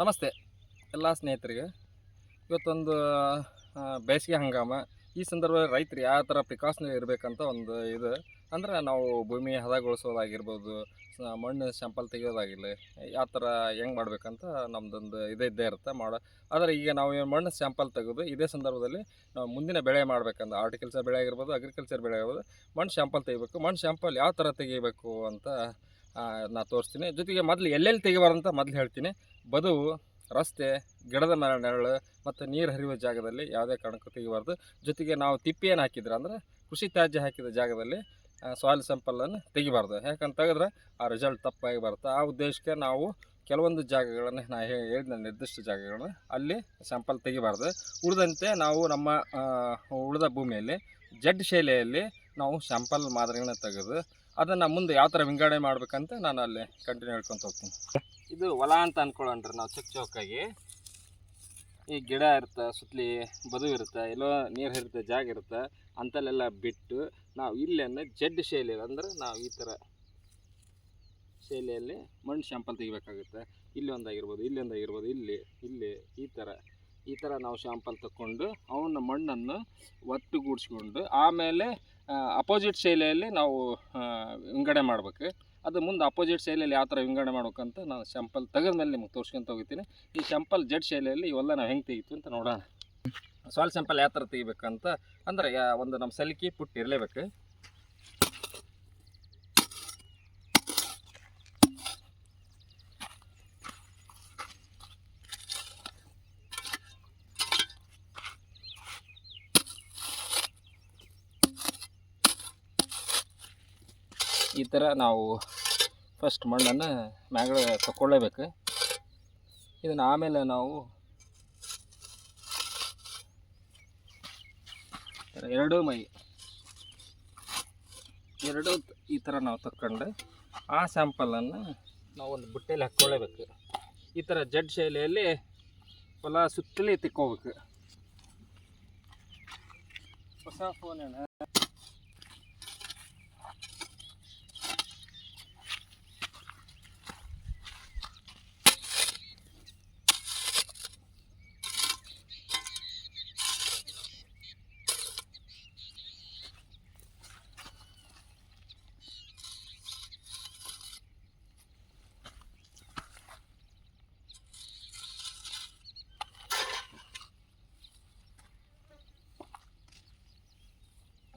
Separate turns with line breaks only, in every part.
ನಮಸ್ತೆ ಎಲ್ಲ ಸ್ನೇಹಿತರಿಗೆ. ಇವತ್ತೊಂದು ಬೇಸಿಗೆ ಹಂಗಾಮ. ಈ ಸಂದರ್ಭದಲ್ಲಿ ರೈತರು ಯಾವ ಥರ ಪ್ರಿಕಾಷನ್ ಇರಬೇಕಂತ ಒಂದು ಇದು. ಅಂದ್ರೆ ನಾವು ಭೂಮಿ ಹದಗೊಳಿಸೋದಾಗಿರ್ಬೋದು ಮಣ್ಣು ಸ್ಯಾಂಪಲ್ ತೆಗೆಯೋದಾಗಿರಲಿ, ಯಾವ ಥರ ಹೆಂಗೆ ಮಾಡ್ಬೇಕಂತ ನಮ್ದೊಂದು ಇದೇ ಇದ್ದೇ ಇರುತ್ತೆ ಮಾಡೋ. ಆದರೆ ಈಗ ನಾವು ಮಣ್ಣು ಸ್ಯಾಂಪಲ್ ತೆಗೆದು ಇದೇ ಸಂದರ್ಭದಲ್ಲಿ ನಾವು ಮುಂದಿನ ಬೆಳೆ ಮಾಡ್ಬೇಕಂದ್ರೆ ಆರ್ಟಿಕಲ್ಚರ್ ಬೆಳೆ ಆಗಿರ್ಬೋದು ಅಗ್ರಿಕಲ್ಚರ್ ಬೆಳೆ ಆಗಿರ್ಬೋದು, ಮಣ್ಣು ಸ್ಯಾಂಪಲ್ ತೆಗಿಬೇಕು. ಮಣ್ಣು ಸ್ಯಾಂಪಲ್ ಯಾವ ಥರ ತೆಗಿಬೇಕು ಅಂತ ನಾ ತೋರಿಸ್ತೀನಿ. ಜೊತೆಗೆ ಮೊದಲು ಎಲ್ಲೆಲ್ಲಿ ತೆಗಿಬಾರ್ದಂತ ಮೊದಲು ಹೇಳ್ತೀನಿ. ಬದುವು ರಸ್ತೆ, ಗಿಡದ ಮರ ನೆರಳು ಮತ್ತು ನೀರು ಹರಿಯುವ ಜಾಗದಲ್ಲಿ ಯಾವುದೇ ಕಾರಣಕ್ಕೂ ತೆಗಿಬಾರ್ದು. ಜೊತೆಗೆ ನಾವು ತಿಪ್ಪಿ ಏನು ಹಾಕಿದ್ರೆ ಅಂದರೆ ಕೃಷಿ ತ್ಯಾಜ್ಯ ಹಾಕಿದ ಜಾಗದಲ್ಲಿ ಸಾಯಿಲ್ ಸ್ಯಾಂಪಲನ್ನು ತೆಗಿಬಾರ್ದು. ಯಾಕಂತ ತೆಗೆದ್ರೆ ಆ ರಿಸಲ್ಟ್ ತಪ್ಪಾಗಿ ಬರುತ್ತೆ. ಆ ಉದ್ದೇಶಕ್ಕೆ ನಾವು ಕೆಲವೊಂದು ಜಾಗಗಳನ್ನು ನಾ ಹೇಳಿದ ನಿರ್ದಿಷ್ಟ ಜಾಗಗಳನ್ನು ಅಲ್ಲಿ ಸ್ಯಾಂಪಲ್ ತೆಗಿಬಾರ್ದು. ಉಳಿದಂತೆ ನಾವು ನಮ್ಮ ಉಳಿದ ಭೂಮಿಯಲ್ಲಿ, ಜಡ್ ಶೈಲಿಯಲ್ಲಿ ನಾವು ಸ್ಯಾಂಪಲ್ ಮಾದರಿಗಳನ್ನ ತೆಗೆದು ಅದನ್ನು ಮುಂದೆ ಯಾವ ಥರ ವಿಂಗಡಣೆ ಮಾಡ್ಬೇಕಂತ ನಾನು ಅಲ್ಲಿ ಕಂಟಿನ್ಯೂ ಹೇಳ್ಕೊತ ಹೋಗ್ತೀನಿ. ಇದು ಹೊಲ ಅಂತ ಅನ್ಕೊಳ್ಳೋಣ್ರಿ ನಾವು ಚೊಕ್ ಚೌಕಾಗಿ. ಈ ಗಿಡ ಇರುತ್ತೆ ಸುತ್ತಲಿ ಬದು ಇರುತ್ತೆ, ಎಲ್ಲೋ ನೀರು ಇರುತ್ತೆ ಜಾಗ ಇರುತ್ತೆ ಅಂತಲ್ಲೆಲ್ಲ ಬಿಟ್ಟು ನಾವು ಇಲ್ಲೇನೆ ಜಡ್ ಶೈಲಿ ಅಂದ್ರೆ ನಾವು ಈ ಥರ ಶೈಲಿಯಲ್ಲಿ ಮಣ್ಣು ಶಾಂಪಲ್ ತೆಗಿಬೇಕಾಗುತ್ತೆ. ಇಲ್ಲಿ ಒಂದಾಗಿರ್ಬೋದು ಇಲ್ಲಿ ಒಂದಾಗಿರ್ಬೋದು, ಇಲ್ಲಿ ಇಲ್ಲಿ ಈ ಥರ ಈ ಥರ ನಾವು ಶಾಂಪಲ್ ತಗೊಂಡು ಅವನ್ನ ಮಣ್ಣನ್ನು ಒಟ್ಟುಗೂಡಿಸ್ಕೊಂಡು ಆಮೇಲೆ ಅಪೋಸಿಟ್ ಶೈಲಿಯಲ್ಲಿ ನಾವು ವಿಂಗಡಣೆ ಮಾಡ್ಬೇಕು. ಅದು ಮುಂದೆ ಅಪೋಸಿಟ್ ಶೈಲಿಯಲ್ಲಿ ಯಾವ ಥರ ವಿಂಗಡಣೆ ಮಾಡ್ಬೇಕಂತ ನಾನು ಶಂಪಲ್ ತೆಗೆದ ಮೇಲೆ ನಿಮ್ಗೆ ತೋರಿಸ್ಕೊಂತ ಹೋಗ್ತೀನಿ ಈ ಶಂಪಲ್ ಜಡ್ ಶೈಲಿಯಲ್ಲಿ ಇವೆಲ್ಲ ನಾವು ಹೆಂಗೆ ತೆಗಿತು ಅಂತ ನೋಡೋಣ. ಸಾಲ್ ಸ್ಯಾಂಪಲ್ ಯಾವ ಥರ ತೆಗಿಬೇಕಂತ ಅಂದ್ರೆ ಒಂದು ನಮ್ಮ ಸಲಿಕೆ ಪುಟ್ಟು ಇರಲೇಬೇಕು. ಈ ಥರ ನಾವು ಫಸ್ಟ್ ಮಣ್ಣನ್ನು ಮ್ಯಾಗಳ ತಗೊಳ್ಳೇಬೇಕು ಇದನ್ನು ಆಮೇಲೆ ನಾವು ಎರಡು ಮೈ, ಎರಡೂ ಈ ಥರ ನಾವು ತಕ್ಕೊಂಡು ಆ ಸ್ಯಾಂಪಲನ್ನು ನಾವು ಒಂದು ಬುಟ್ಟೆಯಲ್ಲಿ ಹಾಕ್ಕೊಳ್ಳೇಬೇಕು. ಈ ಥರ ಜಡ್ ಶೈಲಿಯಲ್ಲಿ ಹೊಲ ಸುತ್ತಲೇ ತಿಕ್ಕೋಬೇಕು. ಹೊಸ ಫೋನ್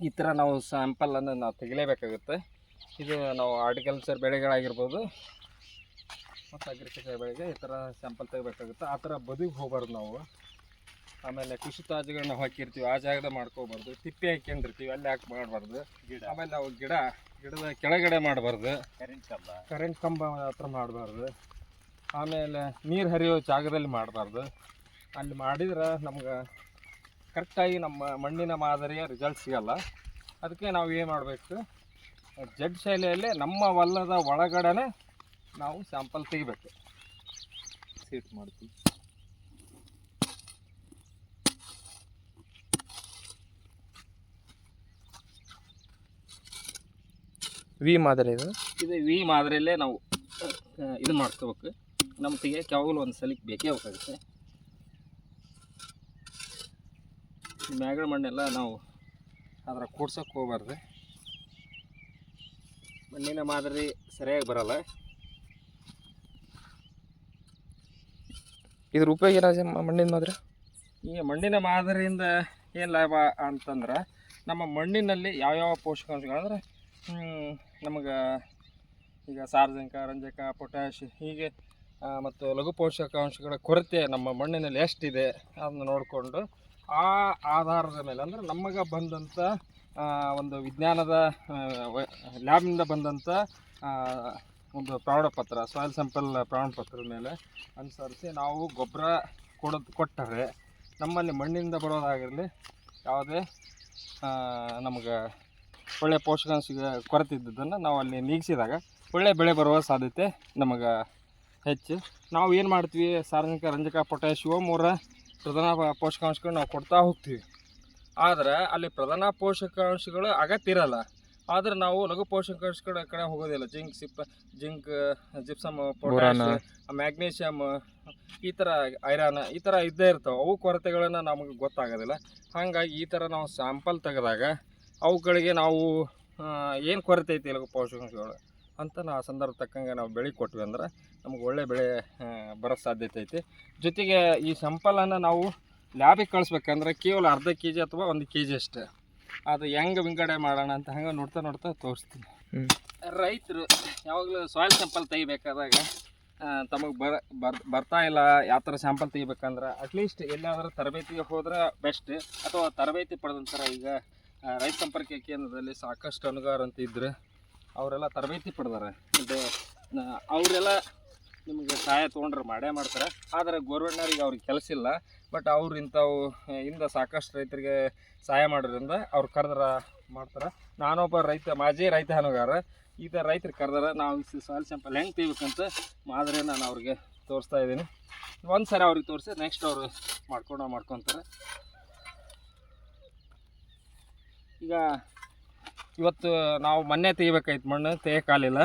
ಈ ಥರ ನಾವು ಸ್ಯಾಂಪಲನ್ನು ನಾವು ತೆಗಿಲೇಬೇಕಾಗುತ್ತೆ. ಇದು ನಾವು ಆರ್ಟಿಕಲ್ಚರ್ ಬೆಳೆಗಳಾಗಿರ್ಬೋದು ಮತ್ತು ಅಗ್ರಿಕಲ್ಚರ್ ಬೆಳೆಗೆ ಈ ಥರ ಸ್ಯಾಂಪಲ್ ತೆಗಿಬೇಕಾಗುತ್ತೆ. ಆ ಥರ ಬದುಗೆ ಹೋಗ್ಬಾರ್ದು ನಾವು. ಆಮೇಲೆ ಕೃಷಿ ತಾಜುಗಳನ್ನ ಹಾಕಿರ್ತೀವಿ ಆ ಜಾಗದ ಮಾಡ್ಕೋಬಾರ್ದು ತಿಪ್ಪೆ ಹಾಕ್ಯಂಡಿರ್ತೀವಿ ಅಲ್ಲಿ ಹಾಕಿ ಮಾಡಬಾರ್ದು. ಆಮೇಲೆ ನಾವು ಗಿಡ ಗಿಡದ ಕೆಳಗಡೆ ಮಾಡಬಾರ್ದು.
ಕರೆಂಟ್ ಕಂಬ.
ಕರೆಂಟ್ ಕಂಬ ಹತ್ರ ಮಾಡಬಾರ್ದು. ಆಮೇಲೆ ನೀರು ಹರಿಯೋ ಜಾಗದಲ್ಲಿ ಮಾಡಬಾರ್ದು. ಅಲ್ಲಿ ಮಾಡಿದ್ರೆ ನಮ್ಗೆ ಕರೆಕ್ಟಾಗಿ ನಮ್ಮ ಮಣ್ಣಿನ ಮಾದರಿಯ ರಿಸಲ್ಟ್ ಸಿಗಲ್ಲ. ಅದಕ್ಕೆ ನಾವು ಏನು ಮಾಡಬೇಕು? ಜಡ್ ಶೈಲಿಯಲ್ಲಿ ನಮ್ಮ ಹೊಲದ ಒಳಗಡೆ ನಾವು ಸ್ಯಾಂಪಲ್ ತೆಗಿಬೇಕು.
ಸೀಟ್ ಮಾಡ್ತೀವಿ.
ವಿ ಮಾದರಿ ಇದು?
ಇದು ವಿ ಮಾದರಿಯಲ್ಲೇ ನಾವು ಇದು ಮಾಡ್ಕೋಬೇಕು. ನಮ್ಮ ತೆಗಿಯೋಕ್ಕೆ ಯಾವಾಗಲೂ ಒಂದು ಸಲಿಗೆ ಬೇಕೇ ಬೇಕಾಗುತ್ತೆ ಈ ಮ್ಯಾಗಳ ಮಣ್ಣೆಲ್ಲ ನಾವು ಅದರ ಕೂಡ್ಸೋಕೆ ಹೋಗ್ಬಾರ್ದು. ಮಣ್ಣಿನ ಮಾದರಿ ಸರಿಯಾಗಿ ಬರಲ್ಲ.
ಇದ್ರ ಉಪಯೋಗ ಏನಾದ ಮಣ್ಣಿನ ಮಾದರಿ?
ಈ ಮಣ್ಣಿನ ಮಾದರಿಯಿಂದ ಏನು ಲಾಭ ಅಂತಂದ್ರೆ ನಮ್ಮ ಮಣ್ಣಿನಲ್ಲಿ ಯಾವ್ಯಾವ ಪೋಷಕಾಂಶಗಳಂದ್ರೆ ನಮಗೆ ಈಗ ಸಾರ್ವಜನಿಕ ರಂಜಕ ಪೊಟ್ಯಾಶ್ ಹೀಗೆ ಮತ್ತು ಲಘು ಪೋಷಕಾಂಶಗಳ ಕೊರತೆ ನಮ್ಮ ಮಣ್ಣಿನಲ್ಲಿ ಎಷ್ಟಿದೆ ಅದನ್ನು ನೋಡಿಕೊಂಡು ಆ ಆಧಾರದ ಮೇಲೆ, ಅಂದರೆ ನಮಗೆ ಬಂದಂಥ ಒಂದು ವಿಜ್ಞಾನದ ಲ್ಯಾಬ್ನಿಂದ ಬಂದಂಥ ಒಂದು ಪ್ರಮಾಣಪತ್ರ ಸಾಯಿಲ್ ಸ್ಯಾಂಪಲ್ ಪ್ರಮಾಣಪತ್ರದ ಮೇಲೆ ಅನುಸರಿಸಿ ನಾವು ಗೊಬ್ಬರ ಕೊಡೋದು ಕೊಟ್ಟರೆ ನಮ್ಮಲ್ಲಿ ಮಣ್ಣಿಂದ ಬರೋದಾಗಿರಲಿ ಯಾವುದೇ ನಮಗೆ ಒಳ್ಳೆಯ ಪೋಷಕಾಂಶ ಕೊರತೆ ಇದ್ದದ್ದನ್ನು ನಾವು ಅಲ್ಲಿ ನೀಗಿಸಿದಾಗ ಒಳ್ಳೆಯ ಬೆಳೆ ಬರುವ ಸಾಧ್ಯತೆ ನಮಗೆ ಹೆಚ್ಚು. ನಾವು ಏನು ಮಾಡ್ತೀವಿ? ಸಾರ್ವಜನಿಕ ರಂಜಕ ಪೊಟ್ಯಾಶ್ ಇವು ಮೂರ ಪ್ರಧಾನ ಪೋಷಕಾಂಶಗಳು ನಾವು ಕೊಡ್ತಾ ಹೋಗ್ತೀವಿ. ಆದರೆ ಅಲ್ಲಿ ಪ್ರಧಾನ ಪೋಷಕಾಂಶಗಳು ಅಗತ್ಯ ಇರಲ್ಲ. ಆದ್ರೆ ನಾವು ಲಘು ಪೋಷಕಾಂಶಗಳ ಕಡೆ ಹೋಗೋದಿಲ್ಲ. ಜಿಂಕ್ ಸಿಪ್ ಜಿಂಕ್ ಜಿಪ್ಸಮ್. ಪೊಟ್ಯಾಶ್ ಮ್ಯಾಗ್ನೀಷಿಯಮ್ ಈ ಥರ ಐರನ್ ಈ ಥರ ಇದ್ದೇ ಇರ್ತಾವೆ. ಅವು ಕೊರತೆಗಳನ್ನು ನಮಗೆ ಗೊತ್ತಾಗೋದಿಲ್ಲ. ಹಾಗಾಗಿ ಈ ಥರ ನಾವು ಸ್ಯಾಂಪಲ್ ತೆಗೆದಾಗ ಅವುಗಳಿಗೆ ನಾವು ಏನು ಕೊರತೆ ಐತಿ ಲಘು ಪೋಷಕಾಂಶಗಳು? ಅಂತ ನಾವು ಆ ಸಂದರ್ಭ ತಕ್ಕಂಗೆ ನಾವು ಬೆಳೆ ಕೊಟ್ವಿ ಅಂದ್ರೆ ನಮಗೆ ಒಳ್ಳೆ ಬೆಳೆ ಬರೋ ಸಾಧ್ಯತೆ ಐತಿ. ಜೊತೆಗೆ ಈ ಸಂಪಲನ್ನು ನಾವು ಲ್ಯಾಬಿಗೆ ಕಳಿಸ್ಬೇಕಂದ್ರೆ ಕೇವಲ ಅರ್ಧ ಕೆ ಜಿ ಅಥವಾ ಒಂದು ಕೆ ಜಿ ಅಷ್ಟೇ. ಅದು ಹೆಂಗೆ ವಿಂಗಡೆ ಮಾಡೋಣ ಅಂತ ಹಂಗೆ ನೋಡ್ತಾ ನೋಡ್ತಾ ತೋರಿಸ್ತೀನಿ. ರೈತರು ಯಾವಾಗಲೂ ಸಾಯಿಲ್ ಸ್ಯಾಂಪಲ್ ತೆಗಿಬೇಕಾದಾಗ ತಮಗೆ ಬರ ಬರ್ ಬರ್ತಾ ಇಲ್ಲ ಯಾವ ಥರ ಸ್ಯಾಂಪಲ್ ತೆಗಿಬೇಕಂದ್ರೆ ಅಟ್ಲೀಸ್ಟ್ ಎಲ್ಲಾದರೂ ತರಬೇತಿಗೆ ಹೋದ್ರೆ ಬೆಸ್ಟ್ ಅಥವಾ ತರಬೇತಿ ಪಡೆದಂಥರ ಈಗ ರೈತ ಸಂಪರ್ಕ ಕೇಂದ್ರದಲ್ಲಿ ಸಾಕಷ್ಟು ಅನುಗಾರ ಅಂತ ಇದ್ದರೆ ಅವರೆಲ್ಲ ತರಬೇತಿ ಪಡೆದಾರೆ. ಮತ್ತು ಅವರೆಲ್ಲ ನಿಮಗೆ ಸಹಾಯ ತೊಗೊಂಡ್ರೆ ಮಾಡೇ ಮಾಡ್ತಾರೆ. ಆದರೆ ಗೋರ್ಮೆಂಟ್ನವ್ರಿಗೆ ಅವ್ರಿಗೆ ಕೆಲಸ ಇಲ್ಲ. ಬಟ್ ಅವ್ರು ಇಂಥವು ಇಂದ ಸಾಕಷ್ಟು ರೈತರಿಗೆ ಸಹಾಯ ಮಾಡೋದ್ರಿಂದ ಅವ್ರು ಕರೆದ್ರೆ ಮಾಡ್ತಾರೆ. ನಾನೊಬ್ಬ ರೈತ, ಮಾಜಿ ರೈತ ಅನುಗಾರ. ಈ ಥರ ರೈತರು ಕರೆದಾರ, ನಾವು ಸಾಲ್ ಸ್ಯಾಂಪಲ್ ಹೆಂಗೆ ತೆಗಿಬೇಕಂತ ಮಾದರಿ ನಾನು ಅವ್ರಿಗೆ ತೋರಿಸ್ತಾ ಇದ್ದೀನಿ. ಒಂದು ಸರಿ ಅವ್ರಿಗೆ ತೋರಿಸಿ ನೆಕ್ಸ್ಟ್ ಅವರು ಮಾಡ್ಕೊಂಡು ಮಾಡ್ಕೊತಾರೆ. ಈಗ ಇವತ್ತು ನಾವು ಮೊನ್ನೆ ತೆಗಿಬೇಕಾಯ್ತು ಮಣ್ಣು ತೆಗಿಯಕ್ಕಾಗಲಿಲ್ಲ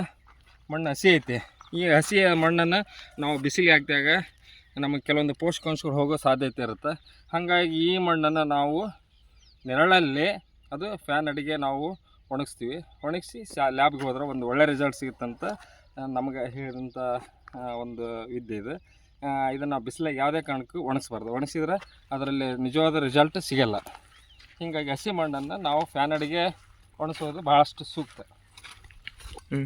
ಮಣ್ಣು ಹಸಿ ಐತಿ. ಈ ಹಸಿ ಮಣ್ಣನ್ನು ನಾವು ಬಿಸಿಲಿಗೆ ಹಾಕಿದಾಗ ನಮಗೆ ಕೆಲವೊಂದು ಪೋಷಕಾಂಶಗಳು ಹೋಗೋ ಸಾಧ್ಯತೆ ಇರುತ್ತೆ. ಹಾಗಾಗಿ ಈ ಮಣ್ಣನ್ನು ನಾವು ನೆರಳಲ್ಲಿ ಅದು ಫ್ಯಾನ್ ಅಡಿಗೆ ನಾವು ಒಣಗಿಸ್ತೀವಿ. ಒಣಗಿಸಿ ಶಾ ಲ್ಯಾಬ್ಗೆ ಹೋದ್ರೆ ಒಂದು ಒಳ್ಳೆ ರಿಸಲ್ಟ್ ಸಿಗುತ್ತಂತ ನಮಗೆ ಹೇಳಿದಂಥ ಒಂದು ವಿದ್ಯೆ ಇದು. ಇದನ್ನು ಬಿಸಿಲಾಗಿ ಯಾವುದೇ ಕಾರಣಕ್ಕೂ ಒಣಗಿಸ್ಬಾರ್ದು. ಒಣಗಿಸಿದ್ರೆ ಅದರಲ್ಲಿ ನಿಜವಾದ ರಿಸಲ್ಟ್ ಸಿಗೋಲ್ಲ. ಹೀಗಾಗಿ ಹಸಿ ಮಣ್ಣನ್ನು ನಾವು ಫ್ಯಾನ್ ಅಡಿಗೆ ಒಣಗಿಸೋದು ಭಾಳಷ್ಟು ಸೂಕ್ತ.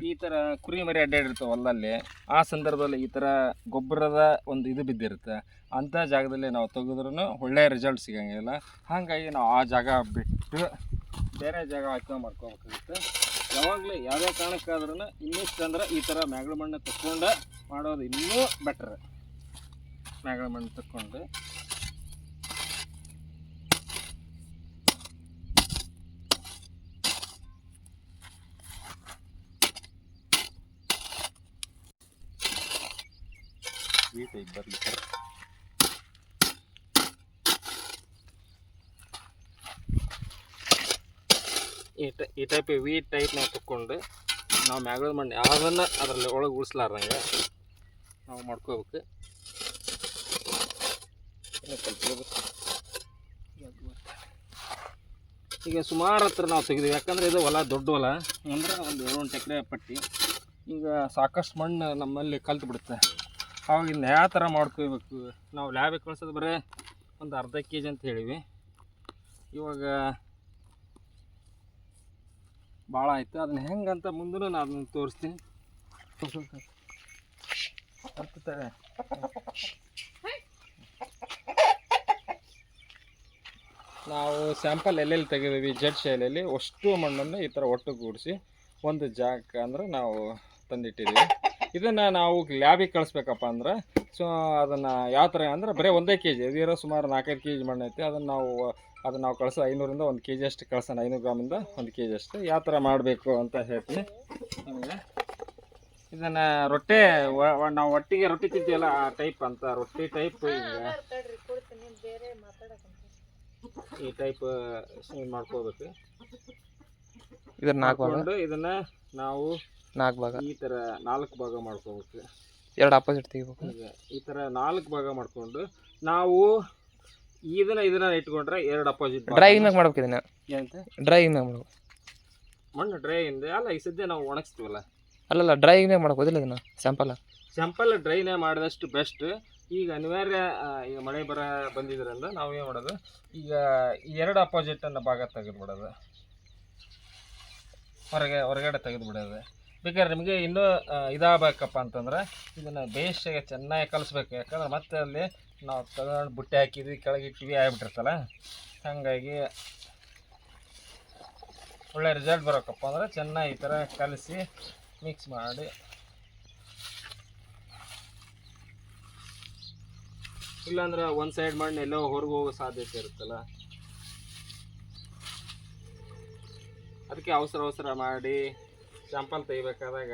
ಈ ಥರ ಕುರಿ ಮರಿ ಅಡ್ಡಾಡಿರ್ತಾವೆ ಹೊಲದಲ್ಲಿ ಆ ಸಂದರ್ಭದಲ್ಲಿ ಈ ಥರ ಗೊಬ್ಬರದ ಒಂದು ಇದು ಬಿದ್ದಿರುತ್ತೆ. ಅಂಥ ಜಾಗದಲ್ಲಿ ನಾವು ತೆಗೆದ್ರೂ ಒಳ್ಳೆಯ ರಿಸಲ್ಟ್ ಸಿಗಂಗಿಲ್ಲ. ಹಾಗಾಗಿ ನಾವು ಆ ಜಾಗ ಬಿಟ್ಟು ಬೇರೆ ಜಾಗ ಆಯ್ಕೆ ಮಾಡ್ಕೋಬೇಕಾಗುತ್ತೆ. ಯಾವಾಗಲೂ ಯಾವುದೇ ಕಾರಣಕ್ಕಾದ್ರೂ ಇನ್ನಿಷ್ಟು ಅಂದ್ರೆ ಈ ಥರ ಮ್ಯಾಗಳ ಮಣ್ಣು ತಕ್ಕೊಂಡು ಮಾಡೋದು ಇನ್ನೂ ಬೆಟ್ರ್ ಮ್ಯಾಗಳ ಮಣ್ಣು ತಕ್ಕೊಂಡು
ಟೈಪ್ ಬರಲಿ
ಈ ಟೈ ಈ ಟೈಪ್ ವಿ ಟೈಪ್ ನಾವು ತಕ್ಕೊಂಡು ನಾವು ಮ್ಯಾಗಳ ಮಣ್ಣು ಯಾವುದನ್ನು ಅದರಲ್ಲಿ ಒಳಗೆ ಉಳಿಸ್ಲಾರ್ದಂಗೆ ನಾವು ಮಾಡ್ಕೋಬೇಕು. ಈಗ ಸುಮಾರು ಹತ್ರ ನಾವು ತೆಗೆದೀವಿ. ಯಾಕಂದರೆ ಇದು ಹೊಲ, ದೊಡ್ಡ ಹೊಲ. ಅಂದ್ರೆ ಒಂದು ಏಳು ಎಕರೆ ಪಟ್ಟಿ. ಈಗ ಸಾಕಷ್ಟು ಮಣ್ಣು ನಮ್ಮಲ್ಲಿ ಕಲ್ತು ಬಿಡುತ್ತೆ. ಅವಾಗ ಇನ್ನು ಯಾವ ಥರ ಮಾಡ್ಕೋಬೇಕು? ನಾವು ಲ್ಯಾಬಿಗೆ ಕಳ್ಸೋದು ಬರೀ ಒಂದು ಅರ್ಧ ಕೆ ಜಿ ಅಂತ ಹೇಳಿವಿ. ಇವಾಗ ಭಾಳ ಆಯಿತು. ಅದನ್ನ ಹೆಂಗಂತ ಮುಂದೂ ನಾನು ಅದನ್ನು ತೋರಿಸ್ತೀನಿ. ಹತ್ತುತ್ತಾರೆ. ನಾವು ಸ್ಯಾಂಪಲ್ ಎಲ್ಲೆಲ್ಲಿ ತೆಗೆದೀವಿ? ಜಡ್ ಶೈಲಿಯಲ್ಲಿ ಅಷ್ಟು ಮಣ್ಣನ್ನು ಈ ಥರ ಒಟ್ಟುಗೂಡಿಸಿ ಒಂದು ಜಾಗ ಅಂದ್ರೆ ನಾವು ತಂದಿಟ್ಟಿದ್ದೀವಿ. ಇದನ್ನು ನಾವು ಲ್ಯಾಬಿಗೆ ಕಳಿಸ್ಬೇಕಪ್ಪ ಅಂದ್ರೆ ಸೊ ಅದನ್ನು ಯಾವ ಥರ ಅಂದ್ರೆ ಬರೀ ಒಂದೇ ಕೆ ಜಿ ಇದಿರೋ ಸುಮಾರು ನಾಲ್ಕೈದು ಕೆ ಜಿ ಮಣ್ಣು ಐತೆ ಅದನ್ನು ನಾವು ಅದನ್ನು ನಾವು ಕಳಿಸೋ ಐನೂರಿಂದ ಒಂದು ಕೆ ಜಿ ಅಷ್ಟು ಕಳ್ಸೋಣ ಐನೂರು ಗ್ರಾಮಿಂದ ಒಂದು ಕೆ ಜಿ ಅಷ್ಟು. ಯಾವ ಥರ ಮಾಡಬೇಕು ಅಂತ ಹೇಳ್ತೀನಿ. ನಿಮಗೆ ಇದನ್ನು ರೊಟ್ಟೆ ನಾವು ಒಟ್ಟಿಗೆ ರೊಟ್ಟಿ ತಿಂತೀವಲ್ಲ ಆ ಟೈಪ್ ಅಂತ ರೊಟ್ಟಿ ಟೈಪ್ ಈಗ ಈ ಟೈಪ್ ಮಾಡ್ಕೋಬೇಕು?
ಇದನ್ನ
ಹಾಕೊಂಡು ಇದನ್ನ ನಾವು
ನಾಲ್ಕು ಭಾಗ.
ಈ ತರ ನಾಲ್ಕು ಭಾಗ ಮಾಡ್ಕೋಬೇಕು.
ಎರಡು ಅಪೋಸಿಟ್ ತೆಗಿಬೇಕು.
ಈಗ ಈ ತರ ನಾಲ್ಕು ಭಾಗ ಮಾಡ್ಕೊಂಡು ನಾವು ಇದನ್ನ ಇದನ್ನ ಇಟ್ಕೊಂಡ್ರೆ ಎರಡು ಅಪೋಸಿಟ್
ಡ್ರೈವಿಂಗ್ ಮ್ಯಾಗ ಮಾಡ್ಬೇಕು ಇದನ್ನ.
ಏನಂತ?
ಡ್ರೈ ಮ್ಯಾಗ ಮಾಡ್ಬೇಕು.
ಮಣ್ಣು ಡ್ರೈ ಇಂದ ಅಲ್ಲ ಈ ಸದ್ಯ ನಾವು ಒಣಗಿಸ್ತೀವಲ್ಲ?
ಅಲ್ಲಲ್ಲ ಡ್ರೈವಿಂಗ್ ಮ್ಯಾಗ ಮಾಡ್ಬೋದಿಲ್ಲ ಇದನ್ನ ಸ್ಯಾಂಪಲ್
ಸಿಂಪಲ್ ಡ್ರೈನೇ ಮಾಡಿದಷ್ಟು ಬೆಸ್ಟ್ ಈಗ ಅನಿವಾರ್ಯ ಆ, ಈಗ ಮಳೆ ಬರ ಬಂದಿದ್ರಿಂದ ನಾವು ಏನು ಮಾಡೋದು? ಈಗ ಈ ಎರಡು ಅಪೋಸಿಟ್ ಅನ್ನ ಭಾಗ ತೆಗೆದುಬಿಡೋದು. ಹೊರಗೆ ಹೊರಗಡೆ ತೆಗೆದುಬಿಡೋದು. ಬೇಕಾದ್ರೆ ನಿಮಗೆ ಇನ್ನೂ ಇದಾಗಬೇಕಪ್ಪ ಅಂತಂದ್ರೆ ಇದನ್ನು ಬೇಷಾಗಿ ಚೆನ್ನಾಗಿ ಕಲಿಸ್ಬೇಕು. ಯಾಕಂದ್ರೆ ಮತ್ತೆ ಅಲ್ಲಿ ನಾವು ತಗೊಂಡು ಬುಟ್ಟಿ ಹಾಕಿದ್ವಿ ಕೆಳಗೆ ಇಟ್ಟಿವಿ ಆಗಿಬಿಟ್ಟಿರ್ತಲ್ಲ. ಹಾಗಾಗಿ ಒಳ್ಳೆ ರಿಸಲ್ಟ್ ಬರೋಕಪ್ಪ ಅಂದ್ರೆ ಚೆನ್ನಾಗಿ ಈ ಥರ ಕಲಿಸಿ ಮಿಕ್ಸ್ ಮಾಡಿ. ಇಲ್ಲಾಂದ್ರೆ ಒಂದು ಸೈಡ್ ಮಾಡಿ ಎಲ್ಲೋ ಹೊರಗೆ ಹೋಗೋ ಸಾಧ್ಯತೆ ಇರುತ್ತಲ್ಲ. ಅದಕ್ಕೆ ಅವಸರ ಅವಸರ ಮಾಡಿ ಚಂಪಲ್ ತೆಗಿಬೇಕಾದಾಗ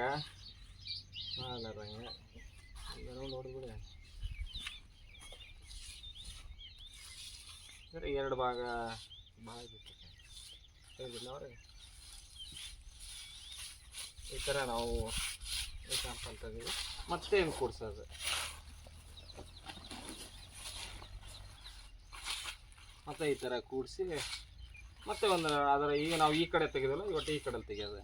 ಮಾಡಲಾರಂಗೆ. ನೋಡಿದ್ಬಿಡಿ ಎರಡು ಭಾಗ ಭಾಳ ಬಿಟ್ಟಿದ್ನವ್ರಿ ಈ ಥರ ನಾವು ಚಂಪಲ್ ತೆಗೀವಿ ಮತ್ತೇನು ಕೂಡ್ಸೋದು ಮತ್ತು ಈ ಥರ ಕೂಡಿಸಿ, ಮತ್ತೆ ಒಂದು ಅದರ ಈಗ ನಾವು ಈ ಕಡೆ ತೆಗೆದಲ್ಲ, ಇವತ್ತು ಈ ಕಡೆಲಿ ತೆಗೆಯೋದು.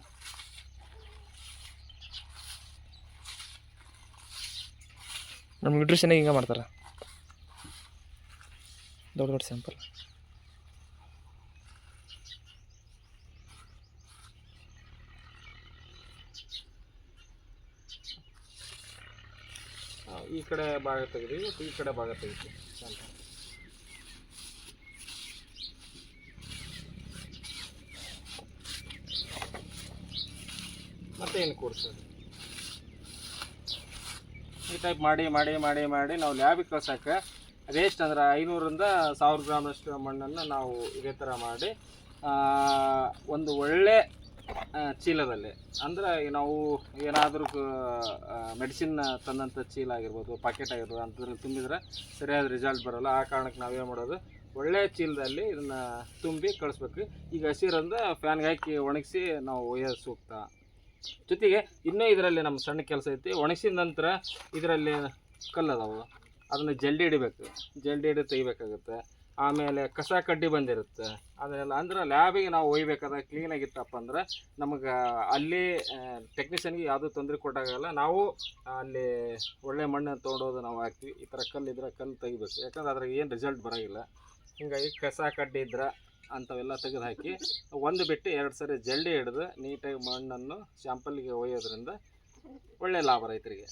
ನಮ್ಮ ನ್ಯೂಟ್ರಿಷನ್ ಹಿಂಗೆ ಮಾಡ್ತಾರೆ. ದೊಡ್ಡ ದೊಡ್ಡ ಸ್ಯಾಂಪಲ್
ಈ ಕಡೆ ಭಾಗ ತೆಗೆದು, ಈ ಕಡೆ ಭಾಗ ತೆಗಿತು ಮತ್ತೆ ಏನು ಕೂರಿಸೋದು ಈ ಟೈಪ್ ಮಾಡಿ ಮಾಡಿ ಮಾಡಿ ಮಾಡಿ ನಾವು ಲ್ಯಾಬಿಗೆ ಕಳ್ಸೋಕ್ಕೆ ವೇಸ್ಟ್ ಅಂದ್ರೆ ಐನೂರಿಂದ ಸಾವಿರ ಗ್ರಾಮ್ನಷ್ಟು ಮಣ್ಣನ್ನು ನಾವು ಇದೇ ಥರ ಮಾಡಿ ಒಂದು ಒಳ್ಳೆ ಚೀಲದಲ್ಲಿ. ಅಂದ್ರೆ ನಾವು ಏನಾದರೂ ಮೆಡಿಸಿನ್ ತಂದಂಥ ಚೀಲ ಆಗಿರ್ಬೋದು ಪಾಕೆಟ್ ಆಗಿರ್ಬೋದು, ಅಂಥದ್ರಲ್ಲಿ ತುಂಬಿದ್ರೆ ಸರಿಯಾದ ರಿಸಲ್ಟ್ ಬರೋಲ್ಲ. ಆ ಕಾರಣಕ್ಕೆ ನಾವೇನು ಮಾಡೋದು ಒಳ್ಳೆಯ ಚೀಲದಲ್ಲಿ ಇದನ್ನು ತುಂಬಿ ಕಳಿಸ್ಬೇಕು. ಈಗ ಹಸಿರಂದ ಫ್ಯಾನ್ಗೆ ಹಾಕಿ ಒಣಗಿಸಿ ನಾವು ಒಯ್ಯೋದು ಸೂಕ್ತ. ಜೊತೆಗೆ ಇನ್ನೂ ಇದರಲ್ಲಿ ನಮ್ಮ ಸಣ್ಣ ಕೆಲಸ ಐತಿ. ಒಣಗಿಸಿದ ನಂತರ ಇದರಲ್ಲಿ ಕಲ್ಲು ಅದಾವು ಅದನ್ನು ಜಲ್ಡಿ ಹಿಡಿಬೇಕು. ಜಲ್ಡಿ ಹಿಡಿ ತೆಗಿಬೇಕಾಗುತ್ತೆ. ಆಮೇಲೆ ಕಸ ಕಡ್ಡಿ ಬಂದಿರುತ್ತೆ. ಅದನ್ನೆಲ್ಲ ಅಂದ್ರೆ ಲ್ಯಾಬಿಗೆ ನಾವು ಒಯ್ಬೇಕಾದಾಗ ಕ್ಲೀನಾಗಿತ್ತಪ್ಪ ಅಂದ್ರೆ ನಮಗೆ ಅಲ್ಲಿ ಟೆಕ್ನಿಷಿಯನ್ಗೆ ಯಾವುದೂ ತೊಂದರೆ ಕೊಟ್ಟಾಗಲ್ಲ ನಾವು ಅಲ್ಲಿ ಒಳ್ಳೆ ಮಣ್ಣು ತೊಗೊಂಡೋದು ನಾವು ಹಾಕ್ತೀವಿ. ಈ ಥರ ಕಲ್ಲು ಇದ್ರೆ ಕಲ್ಲು ತೆಗಿಬೇಕು. ಯಾಕಂದ್ರೆ ಅದ್ರಾಗ ಏನು ರಿಸಲ್ಟ್ ಬರೋಂಗಿಲ್ಲ. ಹೀಗಾಗಿ ಕಸ ಕಡ್ಡಿ ಇದ್ರೆ ಅಂಥವೆಲ್ಲ ತೆಗೆದುಹಾಕಿ ಒಂದು ಬಿಟ್ಟು ಎರಡು ಸರಿ ಜಲ್ಡಿ ಹಿಡಿದು ನೀಟಾಗಿ ಮಣ್ಣನ್ನು ಶಾಂಪಲ್ಗೆ ಒಯ್ಯೋದ್ರಿಂದ ಒಳ್ಳೆಯ ಲಾಭ ರೈತರಿಗೆ.